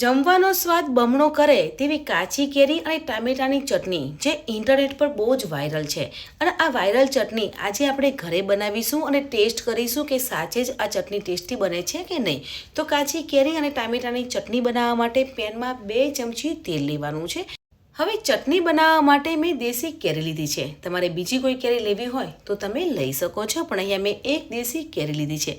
જમવાનો સ્વાદ બમણો કરે તેવી કાચી કેરી અને ટામેટાની ચટણી, જે ઇન્ટરનેટ પર બહુ જ વાયરલ છે. અને આ વાયરલ ચટણી આજે આપણે ઘરે બનાવીશું અને ટેસ્ટ કરીશું કે સાચે જ આ ચટણી ટેસ્ટી બને છે કે નહીં. તો કાચી કેરી અને ટામેટાની ચટણી બનાવવા માટે પેનમાં બે ચમચી તેલ લેવાનું છે. હવે ચટણી બનાવવા માટે મેં દેશી કેરી લીધી છે. તમારે બીજી કોઈ કેરી લેવી હોય તો તમે લઈ શકો છો, પણ અહીંયા મેં એક દેશી કેરી લીધી છે.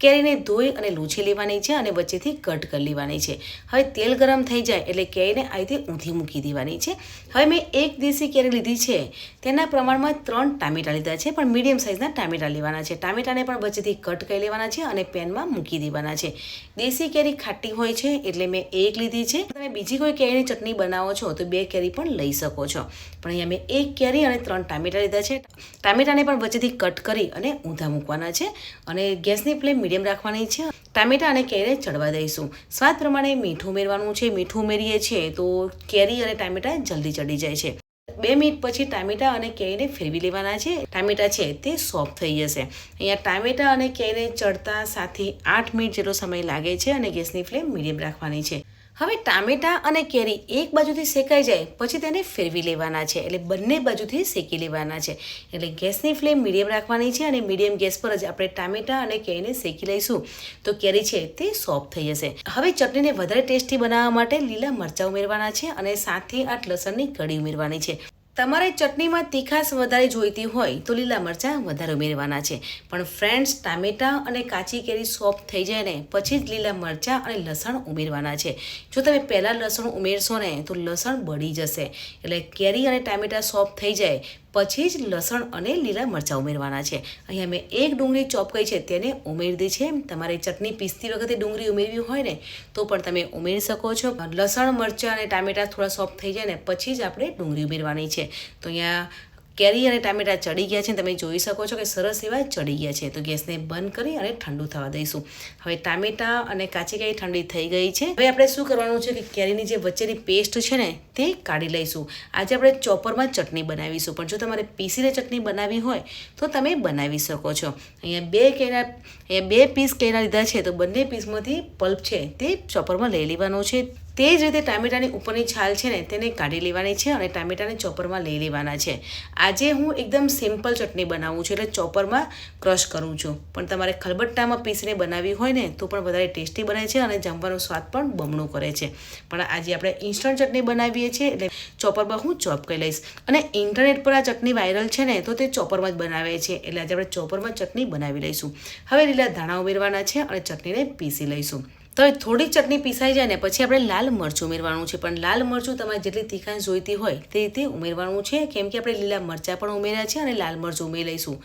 કેરીને ધોઈ અને લૂછી લેવાની છે અને વચ્ચેથી કટ કરી લેવાની છે. હવે તેલ ગરમ થઈ જાય એટલે કેરીને આ ઊંધી મૂકી દેવાની છે. હવે મેં એક દેશી કેરી લીધી છે. તેના પ્રમાણમાં ત્રણ ટામેટા લીધા છે, પણ મીડિયમ સાઇઝના ટામેટા લેવાના છે. ટામેટાને પણ વચ્ચેથી કટ કરી લેવાના છે અને પેનમાં મૂકી દેવાના છે. દેશી કેરી ખાટી હોય છે એટલે મેં એક લીધી છે. તમે બીજી કોઈ કેરીની ચટણી બનાવો છો તો બે કેરી પણ લઈ શકો છો. પણ અહીંયા મેં એક કેરી અને ત્રણ ટામેટા લીધા છે. ટામેટાને પણ વચ્ચેથી કટ કરી અને ઊંધા મૂકવાના છે અને ગેસની ફ્લેમ મીડિયમ રાખવાની છે. ટામેટા અને કેરી ચડવા દઈશું. સ્વાદ પ્રમાણે મીઠું ઉમેરવાનું છે. મીઠું ઉમેરીએ છીએ તો કેરી અને ટામેટા જલ્દી ચડી જાય છે. બે મિનિટ પછી ટામેટા અને કેરીને ફેરવી લેવાના છે. ટામેટા છે તે સોફ્ટ થઈ જશે. અહીંયા ટામેટા અને કેરીને ચડતા સાથે આઠ મિનિટ જેટલો સમય લાગે છે અને ગેસની ફ્લેમ મીડિયમ રાખવાની છે. હવે ટામેટા અને કેરી એક બાજુથી શેકાઈ જાય, પછી તેને ફેરવી લેવાના છે. એટલે બંને બાજુથી શેકી લેવાના છે. એટલે ગેસની ફ્લેમ મીડિયમ રાખવાની છે અને મીડિયમ ગેસ પર જ આપણે ટામેટા અને કેરીને શેકી લઈશું. તો કેરી છે તે સોફ્ટ થઈ જશે. હવે ચટણીને વધારે ટેસ્ટી બનાવવા માટે લીલા મરચાં ઉમેરવાના છે અને સાથે આઠ લસણની કઢી ઉમેરવાની છે. તમારે ચટણીમાં તીખાશ વધારે જોઈતી હોય તો લીલા મરચાં વધારે ઉમેરવાના છે. પણ ફ્રેન્ડ્સ, ટામેટાં અને કાચી કેરી સોફ્ટ થઈ જાય ને, પછી જ લીલા મરચાં અને લસણ ઉમેરવાના છે. જો તમે પહેલાં લસણ ઉમેરશો ને, તો લસણ બળી જશે. એટલે કેરી અને ટામેટાં સોફ્ટ થઈ જાય. પછી જ લસણ અને લીલા મરચાં ઉમેરવાના છે. અહીંયા મેં એક ડુંગળી ચોપ કરી છે, તેને ઉમેરી દી છે. તમારે ચટણી પીસતી વખતે ડુંગળી ઉમેરવી હોય ને, તો પણ તમે ઉમેરી શકો છો. લસણ, મરચાં અને ટામેટાં થોડા સોફ્ટ થઈ જાય ને, પછી જ આપણે ડુંગળી ઉમેરવાની છે. તો અહીંયા કેરી અને ટામેટાં ચડી ગયા છે તમે જોઈ શકો છો કે સરસ એવા ચડી ગયા છે. તો ગેસને બંધ કરી અને ઠંડુ થવા દઈશું. હવે ટામેટાં અને કાચી કેરી ઠંડી થઈ ગઈ છે. હવે આપણે શું કરવાનું છે કે કેરીની જે વચ્ચેની પેસ્ટ છે ને, તે કાઢી લઈશું. આજે આપણે ચોપરમાં ચટણી બનાવીશું. પણ જો તમારે પીસીને ચટણી બનાવવી હોય, તો તમે બનાવી શકો છો. અહીંયા બે કેરા, અહીંયા બે પીસ કેળા લીધા છે. તો બંને પીસમાંથી પલ્પ છે, તે ચોપરમાં લઈ લેવાનો છે. તે જ રીતે ટામેટાની ઉપરની છાલ છે ને, તેને કાઢી લેવાની છે અને ટામેટાને ચોપરમાં લઈ લેવાના છે. આજે હું એકદમ સિમ્પલ ચટણી બનાવું છું એટલે ચોપરમાં ક્રશ કરું છું. પણ તમારે ખલબટ્ટામાં પીસીને બનાવી હોય ને, તો પણ વધારે ટેસ્ટી બને છે અને જમવાનો સ્વાદ પણ બમણો કરે છે. પણ આજે આપણે ઇન્સ્ટન્ટ ચટણી બનાવીએ છીએ એટલે ચોપરમાં હું ચોપ કરી લઈશ. અને ઇન્ટરનેટ પર આ ચટણી વાયરલ છે ને, તો તે ચોપરમાં જ બનાવે છે. એટલે આજે આપણે ચોપરમાં ચટણી બનાવી લઈશું. હવે લીલા ધાણા ઉમેરવાના છે અને ચટણીને પીસી લઈશું. તો થોડી ચટણી પીસાઈ જાય ને પછી આપણે લાલ મરચું ઉમેરવાનું છે. પણ લાલ મરચું તમારે જેટલી તીખાશ જોઈતી હોય, તે રીતે ઉમેરવાનું છે. કેમ કે આપણે લીલા મરચાં પણ ઉમેર્યા છે અને લાલ મરચું ઉમેરી લઈશું.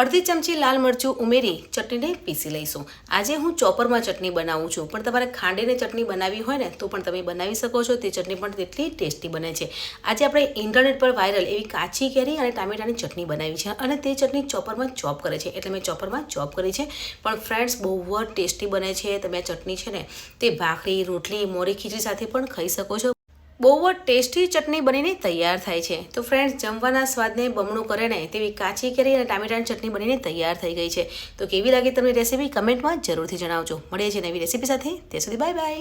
અડધી ચમચી લાલ મરચું ઉમેરી ચટણીને પીસી લઈશું. આજે હું ચોપરમાં ચટણી બનાવું છું, પણ તમારે ખાંડીને ચટણી બનાવવી હોય ને, તો પણ તમે બનાવી શકો છો. તે ચટણી પણ તેટલી ટેસ્ટી બને છે. આજે આપણે ઇન્ટરનેટ પર વાયરલ એવી કાચી કેરી અને ટામેટાની ચટણી બનાવી છે અને તે ચટણી ચોપરમાં ચોપ કરે છે. એટલે મેં ચોપરમાં ચોપ કરી છે. પણ ફ્રેન્ડ્સ, બહુ જ ટેસ્ટી બને છે. તમે આ ચટણી છે ને, તે ભાખરી, રોટલી, મોરી, ખીચડી સાથે પણ ખાઈ શકો છો. બહુ જ ટેસ્ટી ચટણી બનીને તૈયાર થાય છે. તો ફ્રેન્ડ્સ જમવાના સ્વાદને બમણું કરે ને તેવી કાચી કેરી અને ટામેટાની ચટણી બનીને તૈયાર થઈ ગઈ છે. તો કેવી લાગી તમને રેસીપી કમેન્ટમાં જરૂરથી જણાવજો. મળીએ છીએ નવી રેસીપી સાથે. ત્યાં સુધી બાય બાય